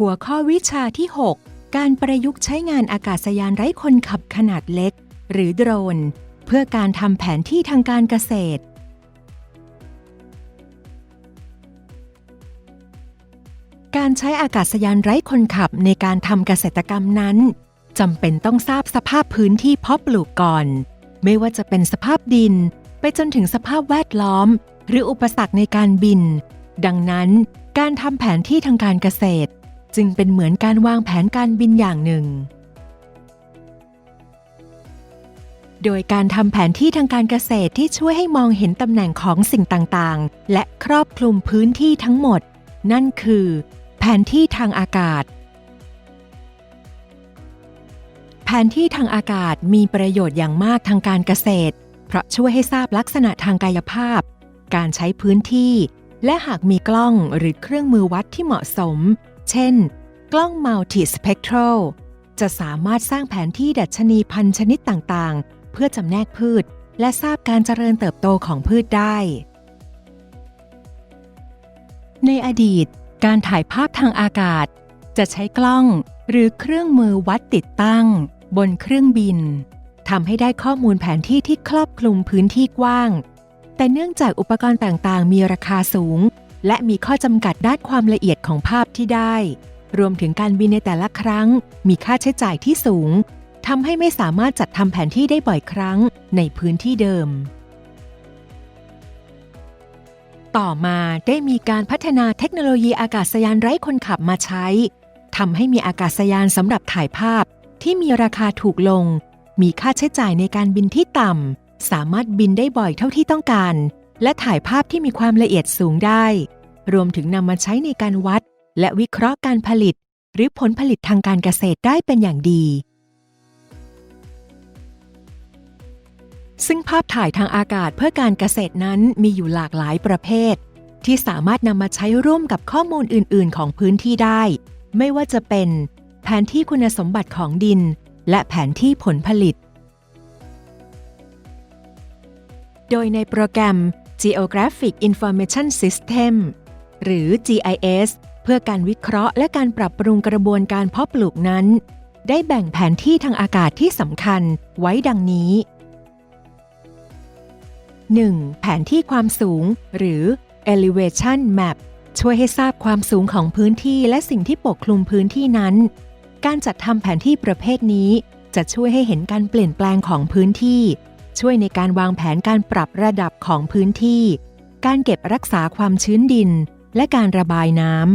หัวข้อวิชาที่ 6 การประยุกต์ใช้งานอากาศยานไร้คนขับขนาดเล็ก หรือโดรน เพื่อการทำแผนที่ทางการเกษตร การใช้อากาศยานไร้คนขับในการทำเกษตรกรรมนั้นจำเป็นต้องทราบสภาพพื้นที่เพาะปลูกก่อน ไม่ว่าจะเป็นสภาพดิน ไปจนถึงสภาพแวดล้อม หรืออุปสรรคในการบิน ดังนั้น การทำแผนที่ทางการเกษตร จึงเป็นเหมือนการวางแผนการบินอย่างหนึ่ง โดยการทำแผนที่ทางการเกษตรที่ช่วยให้มองเห็นตำแหน่งของสิ่งต่างๆ และครอบคลุมพื้นที่ทั้งหมด นั่นคือ แผนที่ทางอากาศ แผนที่ทางอากาศมีประโยชน์อย่างมากทางการเกษตร เพราะช่วยให้ทราบลักษณะทางกายภาพ การใช้พื้นที่ และหากมีกล้องหรือเครื่องมือวัดที่เหมาะสม เช่น กล้อง Multi Spectral จะสามารถสร้างแผนที่ดัชนีพันธุ์ชนิดต่างๆ เพื่อจำแนกพืช และทราบการเจริญเติบโตของพืชได้ ในอดีต การถ่ายภาพทางอากาศ จะใช้กล้องหรือเครื่องมือวัดติดตั้ง บนเครื่องบินทำให้ได้ข้อมูลแผนที่ที่ครอบคลุมพื้นที่กว้าง แต่เนื่องจากอุปกรณ์ต่างๆ มีราคาสูง และมีข้อจำกัดด้านความละเอียดของภาพที่ได้ รวมถึงการบินในแต่ละครั้ง มีค่าใช้จ่ายที่สูงทำให้ไม่สามารถจัดทำแผนที่ได้บ่อยครั้งในพื้นที่เดิม ต่อมาได้มีการพัฒนาเทคโนโลยีอากาศยานไร้คนขับมาใช้ทำให้มีอากาศยานสำหรับถ่ายภาพ ที่มีราคาถูกลง มีค่าใช้จ่ายในการบินที่ต่ำสามารถบินได้บ่อยเท่าที่ต้องการ และถ่ายภาพที่มีความละเอียดสูงได้ รวมถึงนำมาใช้ในการวัด และวิเคราะห์การผลิต หรือผลผลิตทางการเกษตรได้เป็นอย่างดี ซึ่งภาพถ่ายทางอากาศเพื่อการเกษตรนั้นมีอยู่หลากหลายประเภท ที่สามารถนำมาใช้ร่วมกับข้อมูลอื่น ๆ ของพื้นที่ได้ ไม่ว่าจะเป็น แผนที่คุณสมบัติของดิน และแผนที่ผลผลิตโดยในโปรแกรม Geographic Information System หรือ GIS เพื่อการวิเคราะห์และการปรับปรุงกระบวนการเพาะปลูกนั้น ได้แบ่งแผนที่ทางอากาศที่สำคัญไว้ดังนี้ 1. แผนที่ความสูง หรือ elevation map ช่วยให้ทราบความสูงของพื้นที่และสิ่งที่ปกคลุมพื้นที่นั้น การจัดทำแผนที่ประเภทนี้ จะช่วยให้เห็นการเปลี่ยนแปลงของพื้นที่ ช่วยในการวางแผนการปรับระดับของพื้นที่ การเก็บรักษาความชื้นดิน และการระบายน้ำ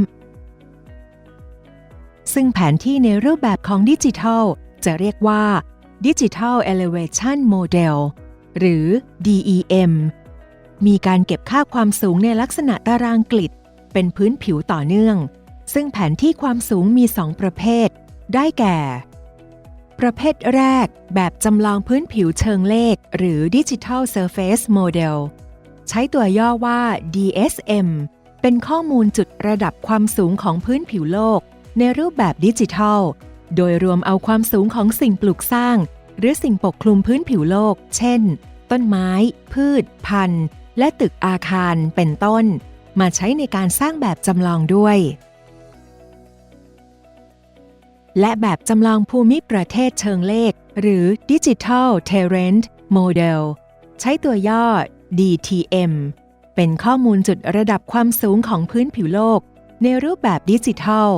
ซึ่งแผนที่ในรูปแบบของดิจิทัล จะเรียกว่า Digital Elevation Model หรือ DEM มีการเก็บค่าความสูงในลักษณะตารางกริด เป็นพื้นผิวต่อเนื่อง ซึ่งแผนที่ความสูงมี 2 ประเภท ได้แก่ ประเภทแรก แบบจำลองพื้นผิวเชิงเลข หรือ Digital Surface Model ใช้ตัวย่อว่า DSM เป็นข้อมูลจุดระดับความสูงของพื้นผิวโลก ในรูปแบบดิจิทัล โดยรวมเอาความสูงของสิ่งปลูกสร้าง หรือสิ่งปกคลุมพื้นผิวโลก เช่น ต้นไม้ พืช พันธุ์ และตึกอาคารเป็นต้น มาใช้ในการสร้างแบบจำลองด้วย และแบบจำลองภูมิประเทศเชิงเลข หรือ Digital Terrain Model ใช้ตัวย่อ DTM เป็นข้อมูลจุดระดับความสูงของพื้นผิวโลก ในรูปแบบดิจิทัล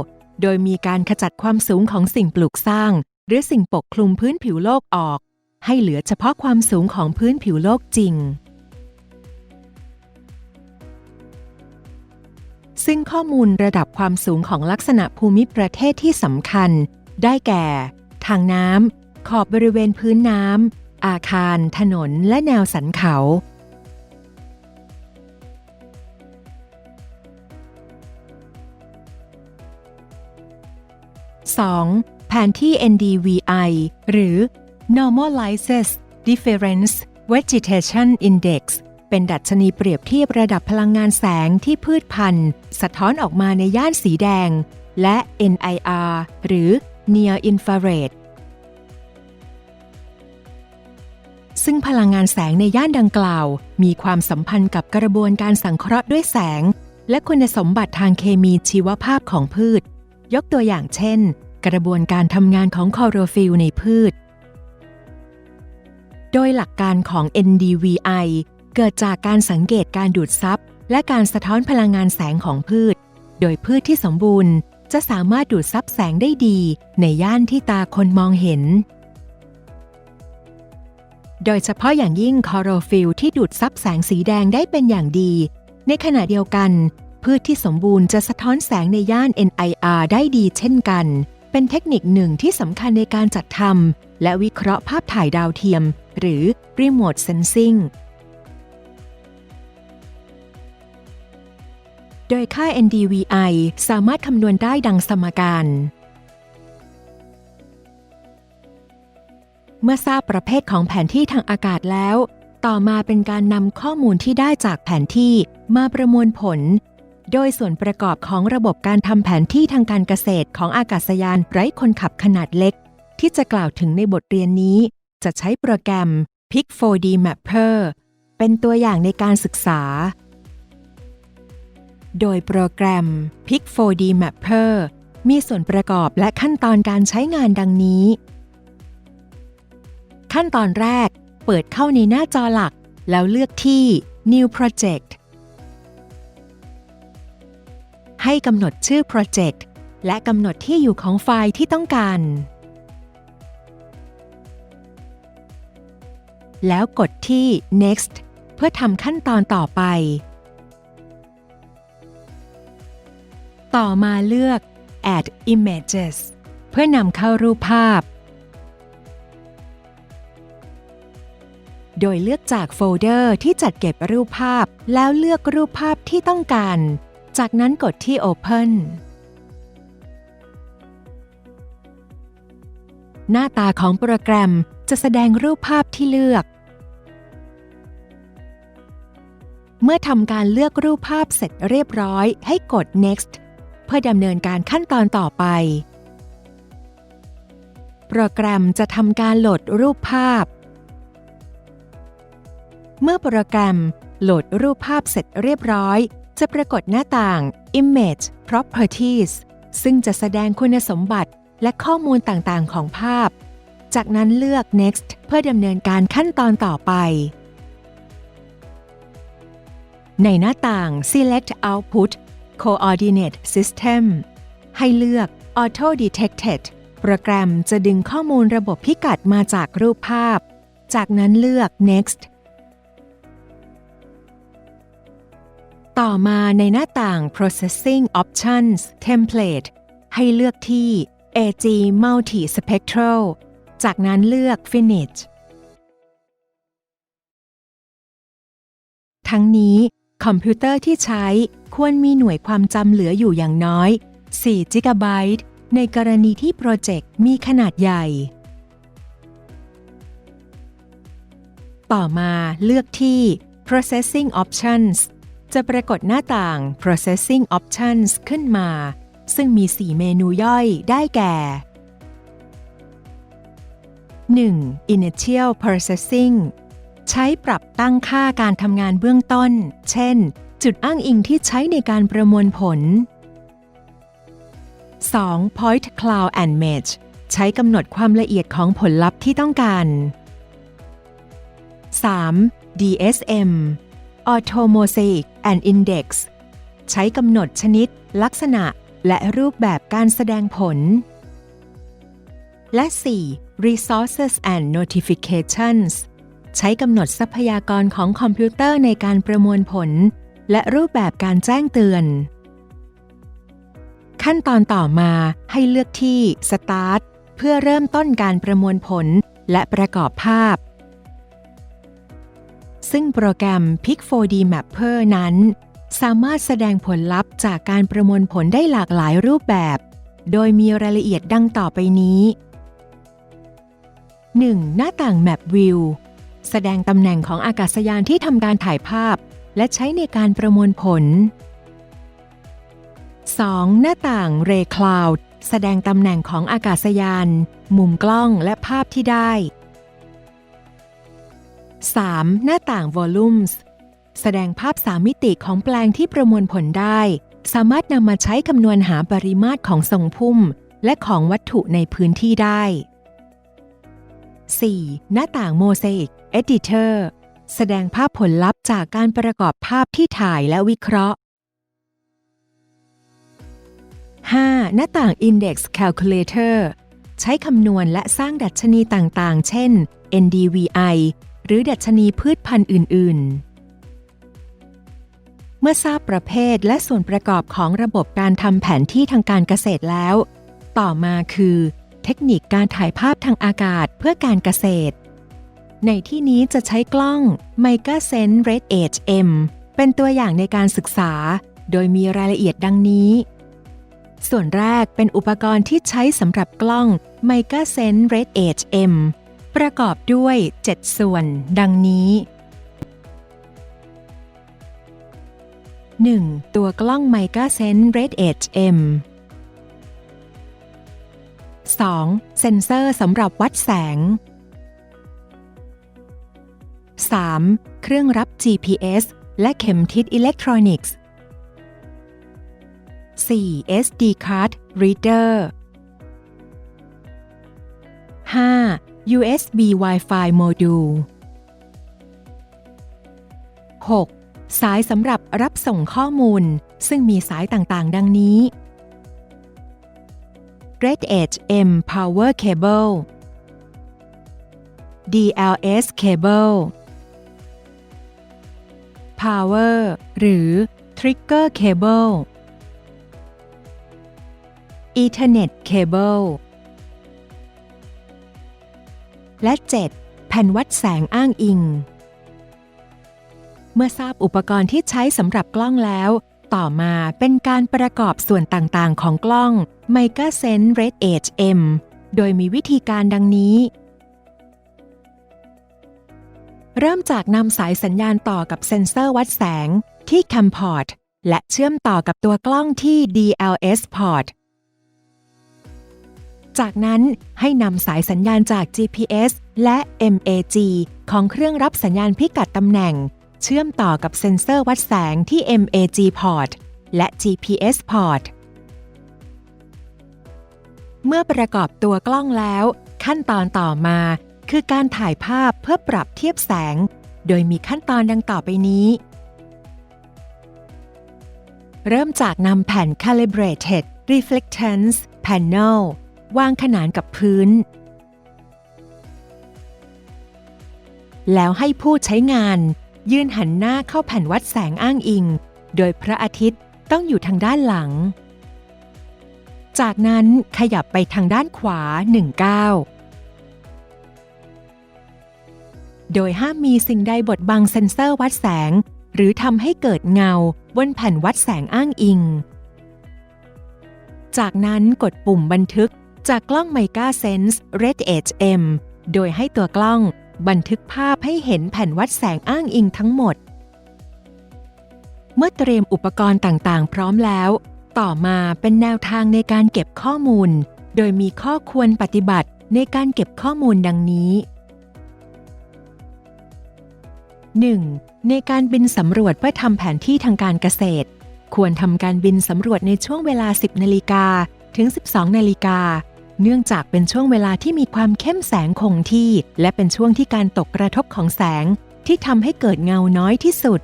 โดยมีการขจัดความสูงของสิ่งปลูกสร้าง หรือสิ่งปกคลุมพื้นผิวโลกออก ให้เหลือเฉพาะความสูงของพื้นผิวโลกจริง ซึ่งข้อมูลระดับความสูงของลักษณะภูมิประเทศที่สำคัญ ได้แก่ ทางน้ำ ขอบบริเวณพื้นน้ำ อาคาร ถนน และแนวสันเขา 2. แผนที่ NDVI หรือ Normalizes Difference Vegetation Index เป็นดัชนีเปรียบเทียบระดับพลังงานแสงที่พืชพันธุ์ สะท้อนออกมาในย่านสีแดง และ NIR หรือ Near Infrared ซึ่งพลังงานแสงในย่านดังกล่าว มีความสัมพันธ์กับกระบวนการสังเคราะห์ด้วยแสง และคุณสมบัติทางเคมีชีวภาพของพืช ยกตัวอย่างเช่น กระบวนการทำงานของคอโรฟิลในพืช โดยหลักการของ NDVI เกิดจากการสังเกตการดูดซับและการสะท้อนพลังงานแสงของพืช โดยพืชที่สมบูรณ์ จะสามารถดูดซับแสงได้ดีในย่านที่ตาคนมองเห็น โดยเฉพาะอย่างยิ่งคลอโรฟิลที่ดูดซับแสงสีแดงได้เป็นอย่างดี ในขณะเดียวกัน พืชที่สมบูรณ์จะสะท้อนแสงในย่าน NIR ได้ดีเช่นกัน เป็นเทคนิคหนึ่งที่สำคัญในการจัดทำและวิเคราะห์ภาพถ่ายดาวเทียม หรือ Remote Sensing โดยค่า NDVI สามารถคำนวณได้ดังสมการ เมื่อทราบประเภทของแผนที่ทางอากาศแล้ว ต่อมาเป็นการนำข้อมูลที่ได้จากแผนที่มาประมวลผล โดยส่วนประกอบของระบบการทำแผนที่ทางการเกษตรของอากาศยานไร้คนขับขนาดเล็ก ที่จะกล่าวถึงในบทเรียนนี้ จะใช้โปรแกรม Pic 4D Mapper เป็นตัวอย่างในการศึกษา โดยโปรแกรม Pic 4D Mapper มีส่วนประกอบและขั้นตอนการใช้งานดังนี้ ขั้นตอนแรก เปิดเข้าในหน้าจอหลัก แล้วเลือกที่ New Project ให้กำหนดชื่อ Project และกำหนดที่อยู่ของไฟล์ที่ต้องการ แล้วกดที่ Next เพื่อทำขั้นตอนต่อไป ต่อมาเลือก Add Images เพื่อนำเข้ารูปภาพ โดยเลือกจากโฟลเดอร์ที่จัดเก็บรูปภาพ แล้วเลือกรูปภาพที่ต้องการ จากนั้นกดที่ Open หน้าตาของโปรแกรมจะแสดงรูปภาพที่เลือก เมื่อทำการเลือกรูปภาพเสร็จเรียบร้อย ให้กด Next เพื่อดำเนินการขั้นตอนต่อไป โปรแกรมจะทำการโหลดรูปภาพ เมื่อโปรแกรมโหลดรูปภาพเสร็จเรียบร้อย จะปรากฏหน้าต่าง Image Properties ซึ่งจะแสดงคุณสมบัติและข้อมูลต่างๆ ของภาพ จากนั้นเลือก Next เพื่อดำเนินการขั้นตอนต่อไป ในหน้าต่าง Select Output Coordinate System ให้เลือก Auto Detected โปรแกรมจะดึงข้อมูลระบบพิกัดมาจากรูปภาพ จากนั้นเลือก Next ต่อมาในหน้าต่าง Processing Options Template ให้เลือกที่ AG Multi Spectral จากนั้นเลือก Finish ทั้งนี้ คอมพิวเตอร์ที่ใช้ควรมีหน่วยความจำเหลืออยู่อย่างน้อย4จิกะไบต์ในกรณีที่โปรเจกต์มีขนาดใหญ่ ต่อมาเลือกที่ Processing Options จะปรากฏหน้าต่าง Processing Options ขึ้นมา ซึ่งมี 4 เมนูย่อยได้แก่ 1. Initial Processing ใช้ปรับตั้งค่าการทำงานเบื้องต้น เช่น จุดอ้างอิงที่ใช้ในการประมวลผล 2. Point Cloud and Match ใช้กำหนดความละเอียดของผลลัพธ์ที่ต้องการ 3. DSM Auto Mosaic and Index ใช้กำหนดชนิด ลักษณะ และรูปแบบการแสดงผล และ 4. Resources and Notifications ใช้กำหนดทรัพยากรของคอมพิวเตอร์ในการประมวลผล และรูปแบบการแจ้งเตือน ขั้นตอนต่อมาให้เลือกที่ Start เพื่อเริ่มต้นการประมวลผลและประกอบภาพ ซึ่งโปรแกรม Pic 4D Mapper นั้น สามารถแสดงผลลัพธ์จากการประมวลผลได้หลากหลายรูปแบบ โดยมีรายละเอียดดังต่อไปนี้ 1. หน้าต่าง Map View แสดงตำแหน่งของอากาศยานที่ทำการถ่ายภาพ และใช้ในการประมวลผล 2. หน้าต่าง Ray Cloud แสดงตำแหน่งของอากาศยาน มุมกล้องและภาพที่ได้ 3. หน้าต่าง Volumes แสดงภาพสามมิติของแปลงที่ประมวลผลได้ สามารถนำมาใช้คำนวณหาปริมาตรของทรงพุ่ม และของวัตถุในพื้นที่ได้ 4. หน้าต่างโมเสก Editor แสดงภาพผลลัพธ์จากการประกอบภาพที่ถ่ายและวิเคราะห์ 5. หน้าต่าง Index Calculator ใช้คำนวณและสร้างดัชนีต่างๆ เช่น NDVI หรือดัชนีพืชพันธุ์อื่น ๆ เมื่อทราบประเภทและส่วนประกอบของระบบการทำแผนที่ทางการเกษตรแล้ว ต่อมาคือ ทคนิคการถ่ายภาพทางอากาศเพื่อการเกษตร ในที่นี้จะใช้กล้อง m i c a Sense Red Edge M เป็นตัวอย่างในการศึกษา โดยมีรายละเอียดดังนี้ ส่วนแรกเป็นอุปกรณ์ที่ใช้สำหรับกล้อง m i c a Sense Red Edge M ประกอบด้วย 7 ส่วน ดังนี้ 1. ตัวกล้อง m i c a Sense Red Edge M 2. เซ็นเซอร์สำหรับวัดแสง 3. เครื่องรับ GPS และเข็มทิศอิเล็กทรอนิกส์ 4. SD card reader 5. USB Wi-Fi module 6. สายสำหรับรับส่งข้อมูล ซึ่งมีสายต่างๆ ดังนี้ Red Edge M Power Cable DLS Cable Power หรือ Trigger Cable Ethernet Cable และ 7. แผ่นวัดแสงอ้างอิง เมื่อทราบอุปกรณ์ที่ใช้สำหรับกล้องแล้ว ต่อมาเป็นการประกอบส่วนต่างๆ ของกล้อง m i c a Sense Red Edge M โดยมีวิธีการดังนี้ เริ่มจากนำสายสัญญาณต่อกับเซ็นเซอร์วัดแสงที่ Cam Port และเชื่อมต่อกับตัวกล้องที่ DLS Port จากนั้นให้นำสายสัญญาณจาก GPS และ MAG ของเครื่องรับสัญญาณพิกัดตำแหน่ง เชื่อมต่อกับเซ็นเซอร์วัดแสงที่ MAG port และ GPS port เมื่อประกอบตัวกล้องแล้ว ขั้นตอนต่อมาคือการถ่ายภาพเพื่อปรับเทียบแสง โดยมีขั้นตอนดังต่อไปนี้ เริ่มจากนำแผ่น Calibrated Reflectance Panel วางขนานกับพื้น แล้วให้ผู้ใช้งาน ยืนหันหน้าเข้าแผ่นวัดแสงอ้างอิง โดยพระอาทิตย์ต้องอยู่ทางด้านหลัง จากนั้นขยับไปทางด้านขวา1ก้าวโดยห้ามมีสิ่งใดบดบังเซ็นเซอร์วัดแสง หรือทำให้เกิดเงาบนแผ่นวัดแสงอ้างอิง จากนั้นกดปุ่มบันทึกจากกล้อง m i c a Sense Red Edge M โดยให้ตัวกล้อง บันทึกภาพให้เห็นแผ่นวัดแสงอ้างอิงทั้งหมด เมื่อเตรียมอุปกรณ์ต่างๆ พร้อมแล้ว ต่อมาเป็นแนวทางในการเก็บข้อมูล โดยมีข้อควรปฏิบัติในการเก็บข้อมูลดังนี้ 1. ในการบินสำรวจเพื่อทำแผนที่ทางการเกษตร ควรทำการบินสำรวจในช่วงเวลา 10 นาฬิกาถึง 12 นาฬิกา เนื่องจากเป็นช่วงเวลาที่มีความเข้มแสงคงที่ และเป็นช่วงที่การตกกระทบของแสงที่ทำให้เกิดเงาน้อยที่สุด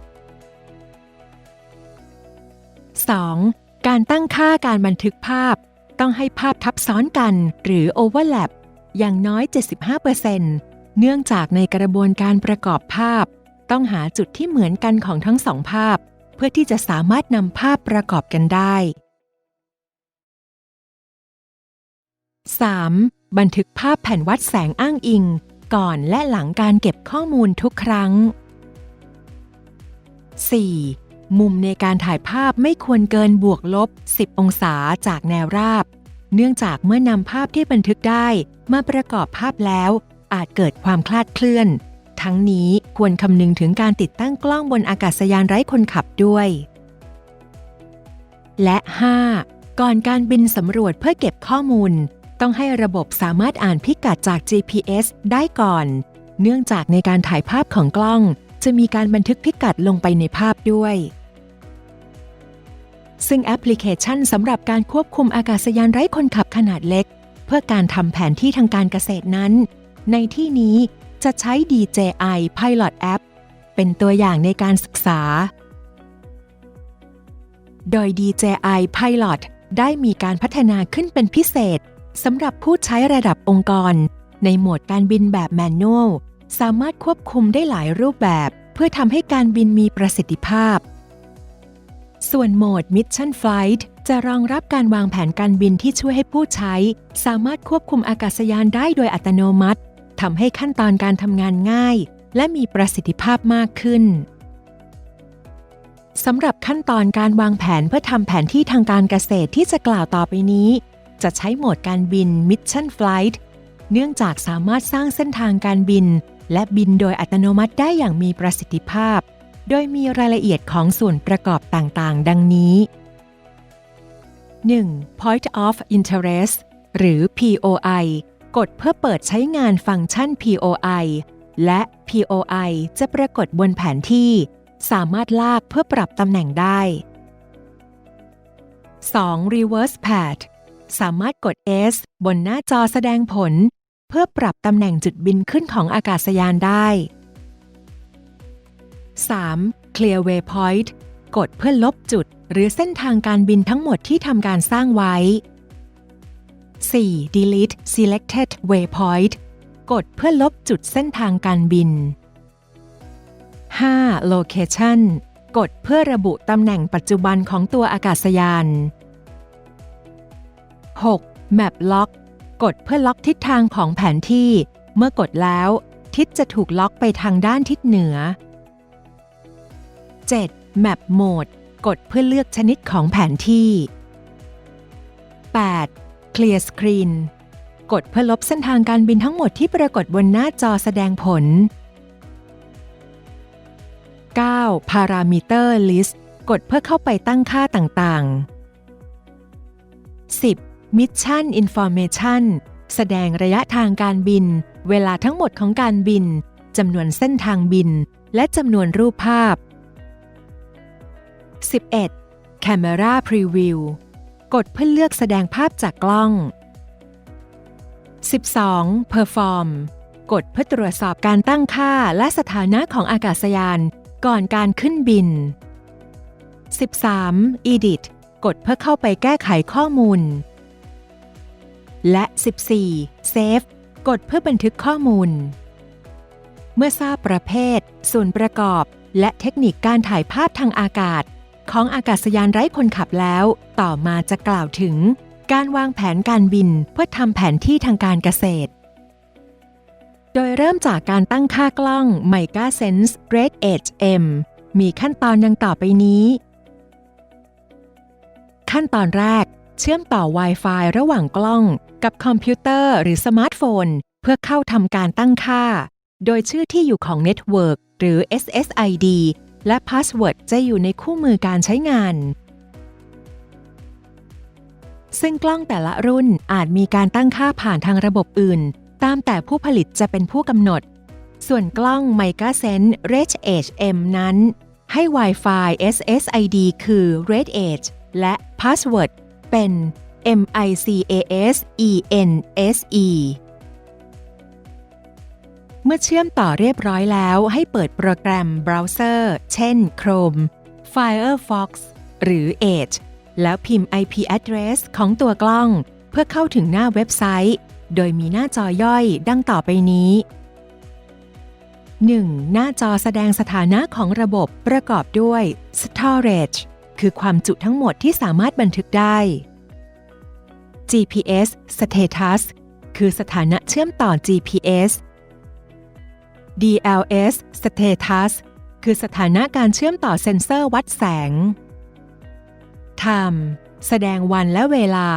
2. การตั้งค่าการบันทึกภาพ ต้องให้ภาพทับซ้อนกัน หรือ overlap อย่างน้อย 75%เนื่องจากในกระบวนการประกอบภาพ ต้องหาจุดที่เหมือนกันของทั้งสองภาพ เพื่อที่จะสามารถนำภาพประกอบกันได้ 3. บันทึกภาพแผ่นวัดแสงอ้างอิง ก่อนและหลังการเก็บข้อมูลทุกครั้ง 4. มุมในการถ่ายภาพไม่ควรเกินบวกลบ 10 องศาจากแนวราบ เนื่องจากเมื่อนำภาพที่บันทึกได้มาประกอบภาพแล้ว อาจเกิดความคลาดเคลื่อน ทั้งนี้ควรคำนึงถึงการติดตั้งกล้องบนอากาศยานไร้คนขับด้วย และ 5. ก่อนการบินสำรวจเพื่อเก็บข้อมูล ต้องให้ระบบสามารถอ่านพิกัดจาก GPS ได้ก่อน เนื่องจากในการถ่ายภาพของกล้อง จะมีการบันทึกพิกัดลงไปในภาพด้วย ซึ่งแอปพลิเคชันสำหรับการควบคุมอากาศยานไร้คนขับขนาดเล็ก เพื่อการทำแผนที่ทางการเกษตรนั้น ในที่นี้จะใช้ DJI Pilot App เป็นตัวอย่างในการศึกษา โดย DJI Pilot ได้มีการพัฒนาขึ้นเป็นพิเศษ สำหรับผู้ใช้ระดับองค์กร ในโหมดการบินแบบแมนนวลสามารถควบคุมได้หลายรูปแบบ เพื่อทำให้การบินมีประสิทธิภาพ ส่วนโหมด Mission Flight จะรองรับการวางแผนการบินที่ช่วยให้ผู้ใช้ สามารถควบคุมอากาศยานได้โดยอัตโนมัติทำให้ขั้นตอนการทำงานง่าย และมีประสิทธิภาพมากขึ้นสำหรับขั้นตอนการวางแผนเพื่อทำแผนที่ทางการเกษตรที่จะกล่าวต่อไปนี้ จะใช้โหมดการบิน Mission Flight เนื่องจากสามารถสร้างเส้นทางการบิน และบินโดยอัตโนมัติได้อย่างมีประสิทธิภาพ โดยมีรายละเอียดของส่วนประกอบต่างๆ ดังนี้ 1. Point of Interest หรือ POI กดเพื่อเปิดใช้งานฟังก์ชัน POI และ POI จะปรากฏบนแผนที่ สามารถลากเพื่อปรับตำแหน่งได้ 2. Reverse Pad สามารถกด S บนหน้าจอแสดงผล เพื่อปรับตำแหน่งจุดบินขึ้นของอากาศยานได้ 3. Clear Waypoint กดเพื่อลบจุด หรือเส้นทางการบินทั้งหมดที่ทำการสร้างไว้ 4. Delete Selected Waypoint กดเพื่อลบจุดเส้นทางการบิน 5. Location กดเพื่อระบุตำแหน่งปัจจุบันของตัวอากาศยาน 6. Map Lock กดเพื่อล็อกทิศทางของแผนที่ เมื่อกดแล้ว ทิศจะถูกล็อกไปทางด้านทิศเหนือ 7. Map Mode กดเพื่อเลือกชนิดของแผนที่ 8. Clear Screen กดเพื่อลบเส้นทางการบินทั้งหมดที่ปรากฏบนหน้าจอแสดงผล 9. Parameter List กดเพื่อเข้าไปตั้งค่าต่างๆ 10. Mission Information แสดงระยะทางการบิน เวลาทั้งหมดของการบินจำนวนเส้นทางบิน และจำนวนรูปภาพ 11. Camera Preview กดเพื่อเลือกแสดงภาพจากกล้อง 12. Perform กดเพื่อตรวจสอบการตั้งค่าและสถานะของอากาศยาน ก่อนการขึ้นบิน 13. Edit กดเพื่อเข้าไปแก้ไขข้อมูล และ 14. Save กดเพื่อบันทึกข้อมูล เมื่อทราบประเภท ส่วนประกอบ และเทคนิคการถ่ายภาพทางอากาศ ของอากาศยานไร้คนขับแล้ว ต่อมาจะกล่าวถึง การวางแผนการบินเพื่อทำแผนที่ทางการเกษตร โดยเริ่มจากการตั้งค่ากล้อง Mica Sense Red Edge M มีขั้นตอนดังต่อไปนี้ ขั้นตอนแรก เชื่อมต่อ Wi-Fi ระหว่างกล้อง กับคอมพิวเตอร์หรือสมาร์ทโฟน เพื่อเข้าทำการตั้งค่า โดยชื่อที่อยู่ของเน็ตเวิร์กหรือ SSID และพาสเวิร์ดจะอยู่ในคู่มือการใช้งาน ซึ่งกล้องแต่ละรุ่นอาจมีการตั้งค่าผ่านทางระบบอื่น ตามแต่ผู้ผลิตจะเป็นผู้กำหนด ส่วนกล้อง Mica Sense Red Edge M นั้น ให้ Wi-Fi SSID คือ Red Edge และ Password เป็น MICAS ENSE เมื่อเชื่อมต่อเรียบร้อยแล้วให้เปิดโปรแกรมเบราว์เซอร์ เช่น Chrome Firefox หรือ Edge แล้วพิมพ์ IP address ของตัวกล้อง เพื่อเข้าถึงหน้าเว็บไซต์ โดยมีหน้าจอย่อยดังต่อไปนี้ 1. หน้าจอแสดงสถานะของระบบประกอบด้วย storage คือความจุทั้งหมดที่สามารถบันทึกได้ GPS status คือสถานะเชื่อมต่อ GPS DLS status คือสถานะการเชื่อมต่อเซ็นเซอร์วัดแสง Time แสดงวันและเวลา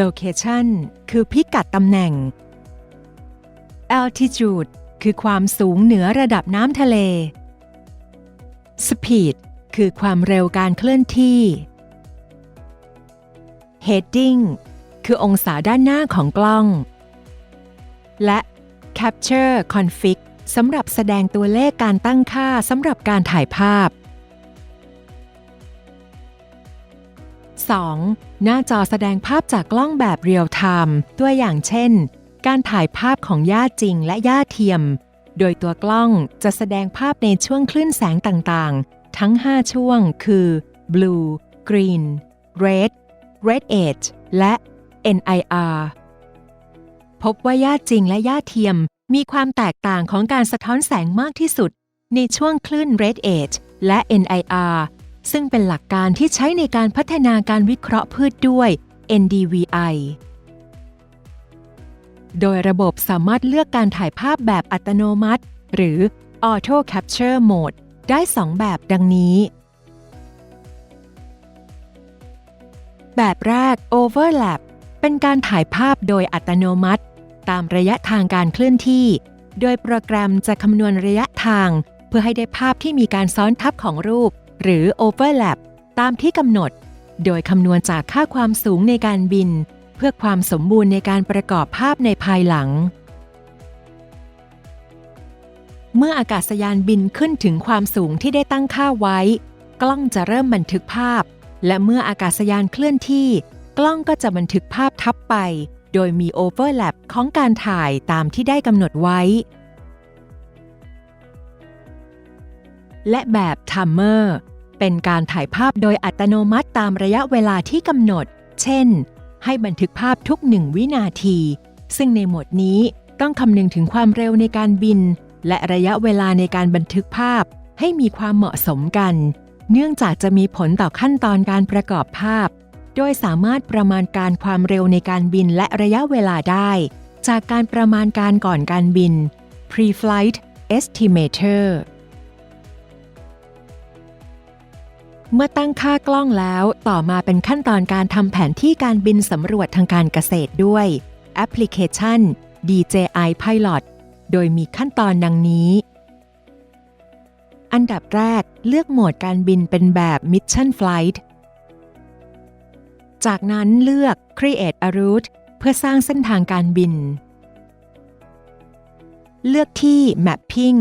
Location คือพิกัดตำแหน่ง Altitude คือความสูงเหนือระดับน้ำทะเล Speed คือความเร็วการเคลื่อนที่ Heading คือองศาด้านหน้าของกล้อง และ Capture Config สำหรับแสดงตัวเลขการตั้งค่าสำหรับการถ่ายภาพ 2. หน้าจอแสดงภาพจากกล้องแบบเรียลไทม์ตัวอย่างเช่น การถ่ายภาพของหญ้าจริงและหญ้าเทียม โดยตัวกล้องจะแสดงภาพในช่วงคลื่นแสงต่างๆ ทั้ง 5 ช่วงคือ blue green red red edge และ NIR พบว่าหญ้าจริงและหญ้าเทียมมีความแตกต่างของการสะท้อนแสงมากที่สุด ในช่วงคลื่น red edge และ NIR ซึ่งเป็นหลักการที่ใช้ในการพัฒนาการวิเคราะห์พืชด้วย NDVI โดยระบบสามารถเลือกการถ่ายภาพแบบอัตโนมัติ หรือ Auto Capture Mode ได้ 2 แบบดังนี้ แบบแรก Overlap เป็นการถ่ายภาพโดยอัตโนมัติ ตามระยะทางการเคลื่อนที่ โดยโปรแกรมจะคำนวณระยะทาง เพื่อให้ได้ภาพที่มีการซ้อนทับของรูป หรือ Overlap ตามที่กำหนด โดยคำนวณจากค่าความสูงในการบิน เพื่อความสมบูรณ์ในการประกอบภาพในภายหลัง เมื่ออากาศยานบินขึ้นถึงความสูงที่ได้ตั้งค่าไว้ กล้องจะเริ่มบันทึกภาพ และเมื่ออากาศยานเคลื่อนที่ กล้องก็จะบันทึกภาพทับไป โดยมีโอเวอร์แลปของการถ่ายตามที่ได้กำหนดไว้ และแบบทัมเมอร์เป็นการถ่ายภาพโดยอัตโนมัติตามระยะเวลาที่กำหนด เช่น ให้บันทึกภาพทุกหนึ่งวินาที ซึ่งในโหมดนี้ต้องคำนึงถึงความเร็วในการบิน และระยะเวลาในการบันทึกภาพ ให้มีความเหมาะสมกัน เนื่องจากจะมีผลต่อขั้นตอนการประกอบภาพ โดยสามารถประมาณการความเร็วในการบินและระยะเวลาได้ จากการประมาณการก่อนการบิน Pre-flight Estimator เมื่อตั้งค่ากล้องแล้ว ต่อมาเป็นขั้นตอนการทำแผนที่การบินสำรวจทางการเกษตรด้วยแอปพลิเคชัน DJI Pilot โดยมีขั้นตอนดังนี้ อันดับแรกเลือกโหมดการบินเป็นแบบ Mission Flight จากนั้นเลือก Create a Route เพื่อสร้างเส้นทางการบิน เลือกที่ Mapping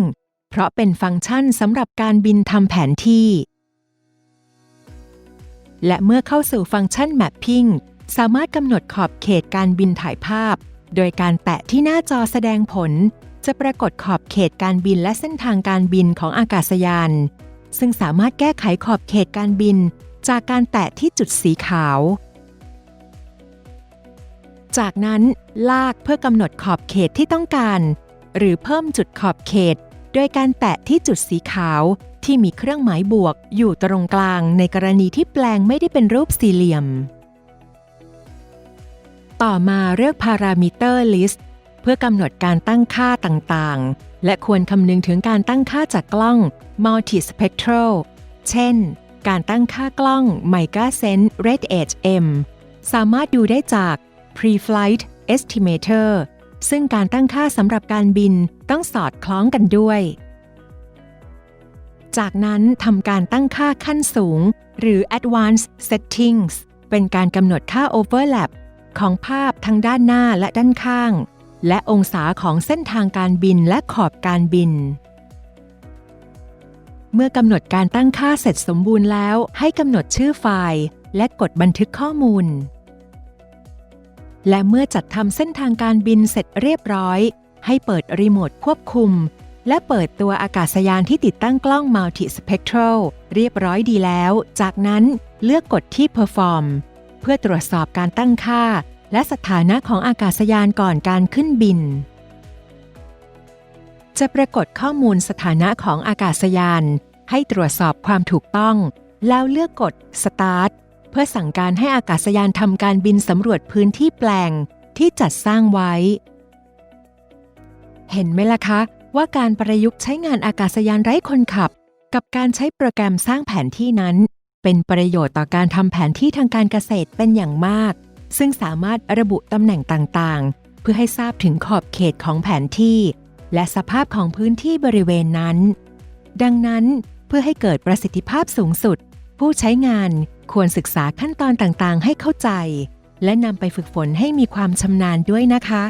เพราะเป็นฟังก์ชันสำหรับการบินทำแผนที่ และเมื่อเข้าสู่ฟังก์ชัน Mapping สามารถกำหนดขอบเขตการบินถ่ายภาพ โดยการแตะที่หน้าจอแสดงผล จะปรากฏขอบเขตการบินและเส้นทางการบินของอากาศยาน ซึ่งสามารถแก้ไขขอบเขตการบิน จากการแตะที่จุดสีขาว จากนั้นลากเพื่อกำหนดขอบเขตที่ต้องการ หรือเพิ่มจุดขอบเขต โดยการแตะที่จุดสีขาว ที่มีเครื่องหมายบวกอยู่ตรงกลางในกรณีที่แปลงไม่ได้เป็นรูปสี่เหลี่ยม ต่อมาเลือก Parameter List เพื่อกำหนดการตั้งค่าต่างๆ และควรคำนึงถึงการตั้งค่าจากกล้อง Multispectral เช่น การตั้งค่ากล้อง Mica Sense Red Edge M สามารถดูได้จาก Pre-flight Estimator ซึ่งการตั้งค่าสำหรับการบินต้องสอดคล้องกันด้วย จากนั้นทำการตั้งค่าขั้นสูง หรือ Advanced Settings เป็นการกำหนดค่า Overlap ของภาพทั้งด้านหน้าและด้านข้าง และองศาของเส้นทางการบินและขอบการบิน เมื่อกำหนดการตั้งค่าเสร็จสมบูรณ์แล้ว ให้กำหนดชื่อไฟล์ และกดบันทึกข้อมูล และเมื่อจัดทำเส้นทางการบินเสร็จเรียบร้อย ให้เปิดรีโมทควบคุม และเปิดตัวอากาศยานที่ติดตั้งกล้อง Multispectral เรียบร้อยดีแล้ว จากนั้นเลือกกดที่ Perform เพื่อตรวจสอบการตั้งค่า และสถานะของอากาศยานก่อนการขึ้นบิน จะปรากฏข้อมูลสถานะของอากาศยาน ให้ตรวจสอบความถูกต้อง แล้วเลือกกด Start เพื่อสั่งการให้อากาศยานทำการบินสำรวจพื้นที่แปลงที่จัดสร้างไว้ เห็นไหมล่ะคะ ว่าการประยุกต์ใช้งานอากาศยานไร้คนขับ กับการใช้โปรแกรมสร้างแผนที่นั้น เป็นประโยชน์ต่อการทำแผนที่ทางการเกษตรเป็นอย่างมาก ซึ่งสามารถระบุตำแหน่งต่างๆ เพื่อให้ทราบถึงขอบเขตของแผนที่ และสภาพของพื้นที่บริเวณนั้น ดังนั้นเพื่อให้เกิดประสิทธิภาพสูงสุด ผู้ใช้งานควรศึกษาขั้นตอนต่างๆ ให้เข้าใจ และนำไปฝึกฝนให้มีความชำนาญด้วยนะคะ